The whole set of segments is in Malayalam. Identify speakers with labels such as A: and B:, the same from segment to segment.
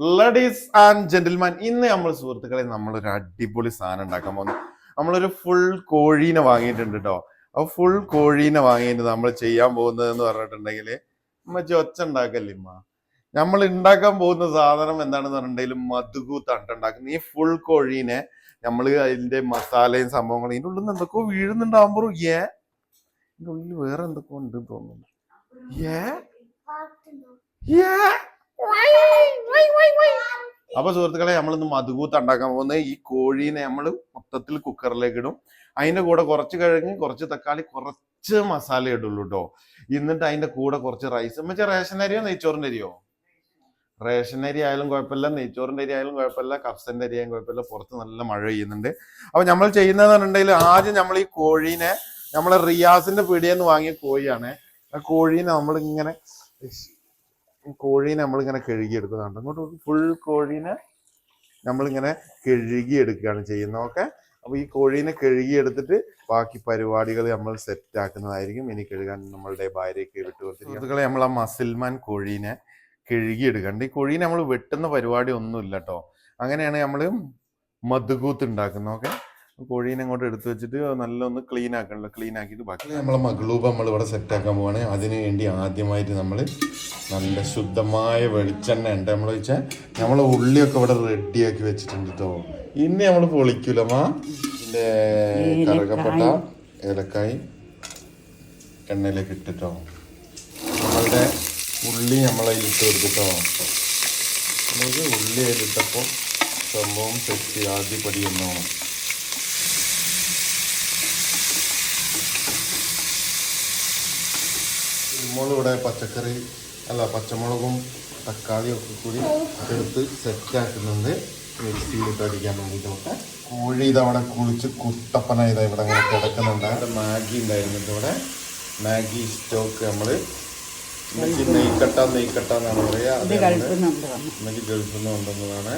A: ലേഡീസ് ആൻഡ് ജെന്റിൽമാൻ ഇന്ന് നമ്മൾ സുഹൃത്തുക്കളെ നമ്മളൊരു അടിപൊളി സാധനം ഉണ്ടാക്കാൻ പോകുന്നു. നമ്മളൊരു ഫുൾ കോഴീനെ വാങ്ങിയിട്ടുണ്ട് കേട്ടോ അപ്പൊ ഫുൾ കോഴീനെ വാങ്ങിയിട്ട് നമ്മൾ ചെയ്യാൻ പോകുന്നത് എന്ന് പറഞ്ഞിട്ടുണ്ടെങ്കിൽ മറ്റേ ഒച്ച ഉണ്ടാക്കല്ലേ ഇമ്മ നമ്മൾ ഉണ്ടാക്കാൻ പോകുന്ന സാധനം എന്താണെന്ന് പറഞ്ഞിട്ടുണ്ടെങ്കിൽ മധുകൂത്താണ് ഉണ്ടാക്കുന്നത് ഈ ഫുൾ കോഴീനെ നമ്മൾ അതിന്റെ മസാലയും സംഭവങ്ങളും ഇതിന്റെ ഉള്ളിൽ നിന്ന് എന്തൊക്കെയോ വീഴുന്നുണ്ടാകുമ്പോൾ ഏ? ഇതിന്റെ ഉള്ളിൽ വേറെ എന്തൊക്കെയോ ഉണ്ട് തോന്നുന്നു ഏ? ഏ? അപ്പൊ സുഹൃത്തുക്കളെ നമ്മളിന്ന് മധുകൂത്ത് ഉണ്ടാക്കാൻ പോകുന്നത് ഈ കോഴീനെ നമ്മൾ മൊത്തത്തിൽ കുക്കറിലേക്ക് ഇടും. അതിന്റെ കൂടെ കുറച്ച് കിഴങ്ങ് കുറച്ച് തക്കാളി കുറച്ച് മസാല ഇടുള്ളൂ കേട്ടോ എന്നിട്ട് അതിന്റെ കൂടെ കുറച്ച് റൈസ് മറ്റേ റേഷൻ അരിയോ നെയ്ച്ചോറിന്റെ അരിയോ? റേഷൻ അരി ആയാലും കുഴപ്പമില്ല നെയ്ച്ചോറിന്റെ അരി ആയാലും കുഴപ്പമില്ല കപ്സന്റെ അരി ആയാലും കുഴപ്പമില്ല. പുറത്ത് നല്ല മഴ പെയ്യുന്നുണ്ട്. അപ്പൊ നമ്മൾ ചെയ്യുന്നതെന്ന് പറഞ്ഞിട്ടുണ്ടെങ്കിൽ ആദ്യം നമ്മൾ ഈ കോഴീനെ നമ്മളെ റിയാസിന്റെ പീടിയെന്ന് വാങ്ങിയ കോഴിയാണ്. ആ കോഴീനെ നമ്മൾ ഇങ്ങനെ കോഴീനെ നമ്മളിങ്ങനെ കഴുകിയെടുക്കുന്നുണ്ട്. അങ്ങോട്ട് ഫുൾ കോഴീനെ നമ്മളിങ്ങനെ കഴുകിയെടുക്കുകയാണ് ചെയ്യുന്നത്. ഓക്കെ അപ്പൊ ഈ കോഴീനെ കഴുകിയെടുത്തിട്ട് ബാക്കി പരിപാടികൾ നമ്മൾ സെറ്റ് ആക്കുന്നതായിരിക്കും. ഇനി കഴുകാൻ നമ്മളുടെ ഭാര്യയ്ക്ക് വിട്ടു കൊടുത്തിരിക്കുന്നത് നമ്മൾ ആ മസിൽമാൻ കോഴീനെ കഴുകിയെടുക്കണ്ട് ഈ കോഴീനെ നമ്മൾ വെട്ടുന്ന പരിപാടി ഒന്നുമില്ല കേട്ടോ. അങ്ങനെയാണ് നമ്മൾ മധുകൂത്ത് ഉണ്ടാക്കുന്നത്. ഓക്കെ കോഴീനെ അങ്ങോട്ട് എടുത്തു വെച്ചിട്ട് നല്ല ഒന്ന് ക്ലീൻ ആക്കണല്ലോ ക്ലീൻ ആക്കിയിട്ട് ബാക്കി നമ്മളെ മഗ്ലൂബ് നമ്മൾ ഇവിടെ സെറ്റ് ആക്കാൻ പോവാണ്. അതിന് വേണ്ടി ആദ്യമായിട്ട് നമ്മൾ നല്ല ശുദ്ധമായ വെളിച്ചെണ്ണ ഉണ്ട്. നമ്മൾ വെച്ചാൽ നമ്മളെ ഉള്ളിയൊക്കെ ഇവിടെ റെഡിയാക്കി വെച്ചിട്ടുണ്ട് കേട്ടോ ഇനി നമ്മൾ പൊളിക്കൂലമ്മ ഇതിന്റെ കറുകപ്പെട്ട ഏലക്കായി എണ്ണയിലേക്ക് ഇട്ടിട്ടോ നമ്മളുടെ ഉള്ളി നമ്മളെ ഇട്ട് കൊടുത്തിട്ടോ നമുക്ക് ഉള്ളി അതിലിട്ടപ്പോൾ സംഭവം സെറ്റ് ആദ്യപടി എന്നോണം നമ്മളിവിടെ പച്ചക്കറി അല്ല പച്ചമുളകും തക്കാളിയും ഒക്കെ കൂടി എടുത്ത് സെറ്റാക്കുന്നുണ്ട്. മിക്സിയിലിട്ട് അടിക്കാൻ വേണ്ടിയിട്ടൊക്കെ. കോഴി ഇതവിടെ കുളിച്ച് കുട്ടപ്പന ഇതാ ഇവിടെ അങ്ങനെ കിടക്കുന്നുണ്ട്. അവിടെ മാഗി ഉണ്ടായിരുന്നു ഇവിടെ. മാഗി സ്റ്റോക്ക് നമ്മൾ ഇമ്മക്ക് നെയ്ക്കട്ട നെയ്ക്കട്ട എന്നാണ്
B: പറയുക.
A: ഇമ്മക്ക് ഗൾഫിൽ നിന്ന് കൊണ്ടുവന്നതാണ്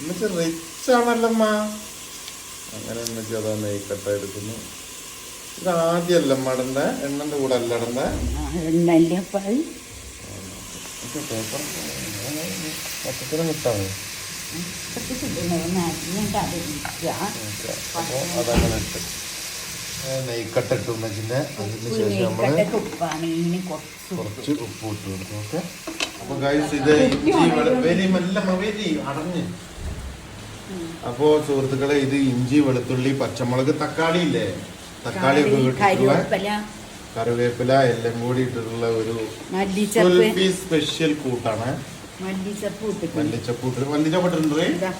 A: ഇമ്മക്ക് റിച്ച് അങ്ങനെ ഇമ്മക്ക് അതാ നെയ്ക്കട്ട എടുക്കുന്നു. ഇത് ആദ്യമല്ല മടണ്ട എണ്ണന്റെ കൂടെ അല്ല ഇടണ്ട
B: എണ്ണന്റെ പാൽ
A: പച്ചക്കറി മുട്ടാണ് അപ്പോൾ അതിന് ശേഷം
B: ഉപ്പാണ് കുറച്ച്
A: ഉപ്പ്. ഇട്ട് കൊടുക്കും ഓക്കെ? അപ്പൊ ഗൈസ് ഇത് വെരി മെല്ലെ വെരി അടഞ്ഞ്. അപ്പോ സുഹൃത്തുക്കളെ ഇത് ഇഞ്ചി വെളുത്തുള്ളി പച്ചമുളക് തക്കാളി ഇല്ലേ? തക്കാളി കറിവേപ്പില. എല്ലാം കൂടി ഇട്ടിട്ടുള്ള ഒരു
B: മല്ലിച്ചപ്പ്.
A: സ്പെഷ്യൽ കൂട്ടാണ്.
B: മല്ലിച്ചപ്പ്
A: മല്ലിച്ചപ്പ് ഇട്ടിട്ടുണ്ട്.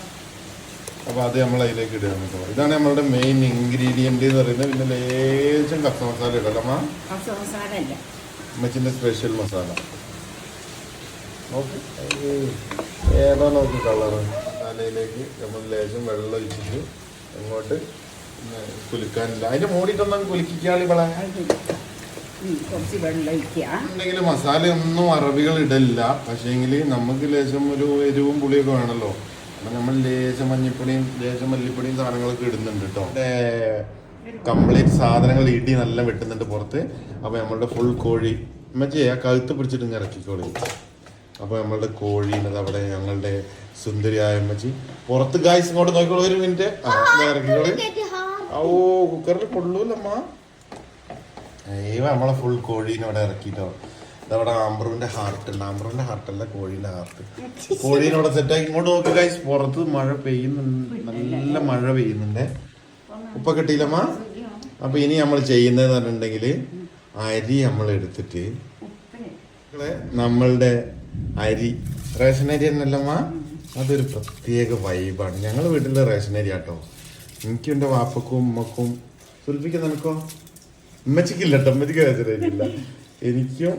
A: അപ്പൊ അത് നമ്മൾ അതിലേക്ക് ഇടുകയാണ് കേട്ടോ ഇതാണ് നമ്മളുടെ മെയിൻ ഇൻഗ്രീഡിയന്റ് എന്ന് പറയുന്നത്. പിന്നെ ലേശം മസാല ഇടലമ്മ
B: കസ മസാല അല്ല.
A: അമ്മച്ചിന്റെ സ്പെഷ്യൽ മസാല. ഏതാ നോക്കി കളറ് മസാലയിലേക്ക് നമ്മൾ ലേശം വെള്ളം ഒഴിച്ചിട്ട് അങ്ങോട്ട് കുലുക്കാനില്ല. അതിന്റെ മൂടിയിട്ടൊന്നും കുലുക്കിക്കാളി വള
B: ഉം, കുറച്ച് വെള്ളം ഒഴിക്കുക.
A: ഉണ്ടെങ്കിൽ മസാല ഒന്നും അറബികൾ ഇടില്ല പക്ഷേങ്കിൽ നമുക്ക് ലേശം ഒരു എരിവും പുളിയൊക്കെ വേണമല്ലോ അപ്പൊ നമ്മൾ ലേശം മഞ്ഞപ്പൊടിയും ലേശം മല്ലിപ്പൊടിയും സാധനങ്ങളൊക്കെ ഇടുന്നുണ്ട് കേട്ടോ കംപ്ലീറ്റ് സാധനങ്ങൾ ഇടി നല്ല വെട്ടുന്നുണ്ട് പുറത്ത്. അപ്പൊ നമ്മളുടെ ഫുൾ കോഴി. മറ്റേ ആ കഴുത്ത് പിടിച്ചിട്ട് ഇറക്കിക്കോളി. അപ്പൊ നമ്മളുടെ കോഴീനത് അവിടെ ഞങ്ങളുടെ സുന്ദരിയായ അമ്മച്ചി പുറത്ത് ഗായ്സ് ഇങ്ങോട്ട് നോക്കിക്കോളൂ ഒരു മിനിറ്റ് ഇറക്കിക്കോളി. ഓ കുക്കറിൽ കൊള്ളൂലമ്മ. ഏവ നമ്മളെ ഫുൾ കോഴീനെ ഇവിടെ ഇറക്കിട്ടോ. ഇതവിടെ ആംബ്രുവിന്റെ ഹാർട്ട് ഉണ്ട്. ആംബ്രുവിന്റെ ഹാർട്ട് അല്ല കോഴീന്റെ ഹാർട്ട് കോഴീനെ ഇവിടെ സെറ്റാക്കി ഇങ്ങോട്ട് നോക്കി ഗൈസ് പുറത്ത് മഴ പെയ്യുന്നുണ്ട് നല്ല മഴ പെയ്യുന്നുണ്ട്. ഉപ്പ കിട്ടിയില്ലമ്മ? അപ്പൊ ഇനി നമ്മൾ ചെയ്യുന്നതെന്ന് പറഞ്ഞിട്ടുണ്ടെങ്കിൽ അരി നമ്മൾ എടുത്തിട്ട് നമ്മളുടെ അരി. റേഷൻ അരി എന്നല്ലമ്മ അതൊരു പ്രത്യേക വൈബാണ് ഞങ്ങൾ വീട്ടിലെ റേഷൻ അരി ആട്ടോ എനിക്കും എന്റെ വാപ്പക്കും ഉമ്മക്കും സുൽഫിക്ക് നിനക്കോ? ഉമ്മച്ചിക്കില്ല കേട്ടോ ഉമ്മച്ചിക്ക് വെച്ചിട്ടില്ല എനിക്കും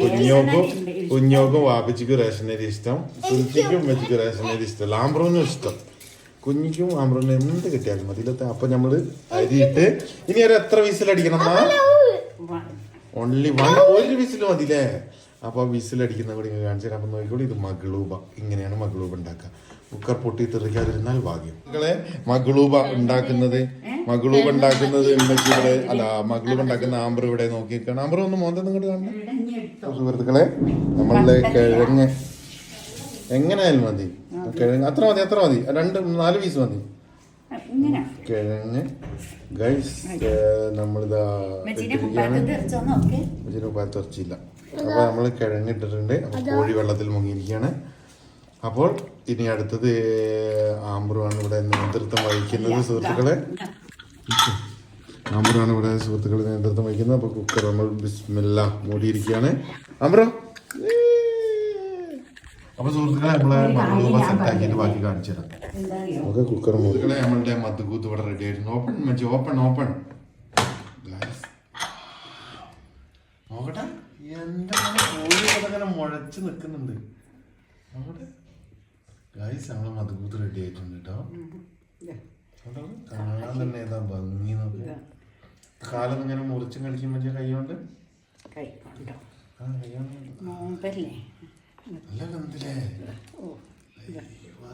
A: കുഞ്ഞോക്കും കുഞ്ഞോക്കും വാപ്പച്ചിക്കും റേഷൻ അരി ഇഷ്ടം. സുൽഫിക്കും ഉമ്മച്ചിക്കും റേഷൻ അരി ഇഷ്ടം. ലാംബ്രോനും ഇഷ്ടം. കുഞ്ഞിക്കും ആമ്പ്രോനും എന്ത് കിട്ടിയാലും മതി. ഇതിലത്തെ അപ്പൊ നമ്മൾ അരിയിട്ട് ഇനി ഒരു എത്ര വീസിലടിക്കണം ഓൺലി വൺ ഒരു വിസിൽ മതില്ലേ അപ്പൊ വിസിൽ അടിക്കുന്ന കൂടി ഇങ്ങനെ കാണിച്ചു തരാം. അപ്പൊ നോക്കിക്കോളൂ ഇത് മഗ്ലൂബ. ഇങ്ങനെയാണ് മഗ്ലൂബ ഉണ്ടാക്കുക. കുക്കർ പൊട്ടി തെറിക്കാതിരുന്നാൽ ഭാഗ്യം. മക്കളെ മഗ്ലൂബ ഉണ്ടാക്കുന്നത് മഗ്ലൂബ ഉണ്ടാക്കുന്നത് ഇവിടെ അല്ല മഗ്ലൂബ ഉണ്ടാക്കുന്ന ആമ്പർ ഇവിടെ നോക്കിയിരിക്കണം ആമ്പർ ഒന്ന് മോന്ത നിങ്ങോട്ട് കാണണം സുഹൃത്തുക്കളെ നമ്മളുടെ കിഴങ്ങ്. എങ്ങനെയായാലും മതി. കിഴങ്ങ് അത്ര മതി അത്ര മതി. രണ്ട് നാല് പീസ് മതി. കിഴങ്ങ്. ഗൈസ് നമ്മളിതാ ഇട്ടിരിക്കുകയാണ് അപ്പോൾ നമ്മൾ കിഴങ്ങിട്ടിട്ടുണ്ട്. അപ്പോൾ കോഴി വെള്ളത്തിൽ മുങ്ങിയിരിക്കുകയാണ് അപ്പോൾ ഇനി അടുത്തത് ആമ്പ്രുവാണ് ഇവിടെ നേതൃത്വം വഹിക്കുന്നത് സുഹൃത്തുക്കളെ. ആമ്പറാണ് ഇവിടെ സുഹൃത്തുക്കളെ നേതൃത്വം വഹിക്കുന്നത്. അപ്പോൾ കുക്കർ നമ്മൾ ബിസ്മില്ല മൂടിയിരിക്കുകയാണ് ആമ്പറോ അപ്പൊ സുഹൃത്തുക്കളെ നമ്മളെ മധുകൂപ്പ സെറ്റ് ആക്കിയിട്ട് ബാക്കി കാണിച്ചു തരാം നമുക്ക് കുക്കർ മുറികളെ നമ്മളുടെ മധുകൂത്ത് ഇവിടെ റെഡി ആയിരുന്നു ഓപ്പൺ മച്ചി ഓപ്പൺ ഓപ്പൺ കോഴി മുഴച്ചു നിൽക്കുന്നുണ്ട് നമ്മുടെ ഗൈസ് നമ്മളെ മധുകൂത്ത് റെഡി ആയിട്ടുണ്ട് കേട്ടോ കാണാൻ തന്നെ ഏതാ ഭംഗി നോക്കി. കാലം ഇങ്ങനെ മുറിച്ചും കളിക്കും മറ്റേ കൈ കൊണ്ട്
B: കൈ കൊണ്ടോ
A: ആ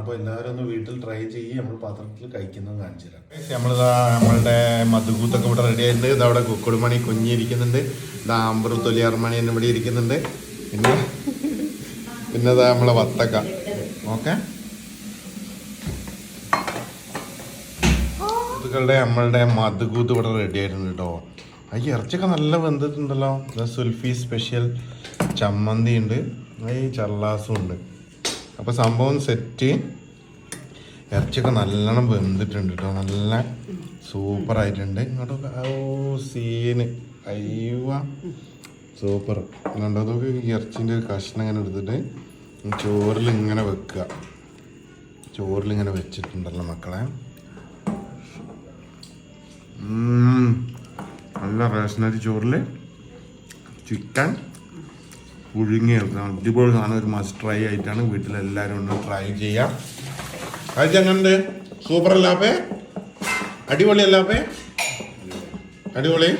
A: അപ്പോൾ എല്ലാവരും ഒന്ന് വീട്ടിൽ ട്രൈ ചെയ്യും. നമ്മൾ പാത്രത്തിൽ കഴിക്കുന്നത് കാണിച്ചു തരാം. നമ്മളിതാ നമ്മളുടെ മധുകൂത്തൊക്കെ ഇവിടെ റെഡി ആയിട്ടുണ്ട്. ഇതാ അവിടെ കുക്കുടുമണി കുഞ്ഞിരിക്കുന്നുണ്ട് ഇതാ അമ്പറു തൊലിയാർമണി തന്നെ ഇവിടെ ഇരിക്കുന്നുണ്ട്. പിന്നെ? പിന്നെ ഇതാ നമ്മളെ വത്തക്ക. ഓക്കെ? സുഹൃത്തുക്കളുടെ നമ്മളുടെ മധുകൂത്ത് ഇവിടെ റെഡി ആയിട്ടുണ്ട് കേട്ടോ. ഈ ഇറച്ചിയൊക്കെ നല്ല വെന്തിട്ടുണ്ടല്ലോ. സുൽഫി സ്പെഷ്യൽ ചമ്മന്തി ഉണ്ട് ഈ ചർലാസും ഉണ്ട്. അപ്പോൾ സംഭവം സെറ്റ്. ഇറച്ചിയൊക്കെ നല്ലോണം വെന്തിട്ടുണ്ട് കേട്ടോ നല്ല സൂപ്പർ ആയിട്ടുണ്ട്. ഇങ്ങോട്ടൊക്കെ ഓ സീന് അയ്യോ. സൂപ്പർ രണ്ടാമതൊക്കെ ഈ ഇറച്ചിന്റെ ഒരു കഷ്ണം ഇങ്ങനെ എടുത്തിട്ട് ചോറിൽ ഇങ്ങനെ വെക്കുക. ചോറിൽ ഇങ്ങനെ വെച്ചിട്ടുണ്ടല്ലോ മക്കളെ. നല്ല റേഷനരി ചോറിൽ ചിക്കൻ പുഴുങ്ങി അടിപൊളി സാധനം ഒരു മസ്റ്റ് ട്രൈ ആയിട്ടാണ് വീട്ടിലെല്ലാവരും ഒന്ന് ട്രൈ ചെയ്യാം. അത് എങ്ങനെയുണ്ട് സൂപ്പർ അല്ലാപ്പേ അടിപൊളി അല്ലാപ്പേ അടിപൊളി.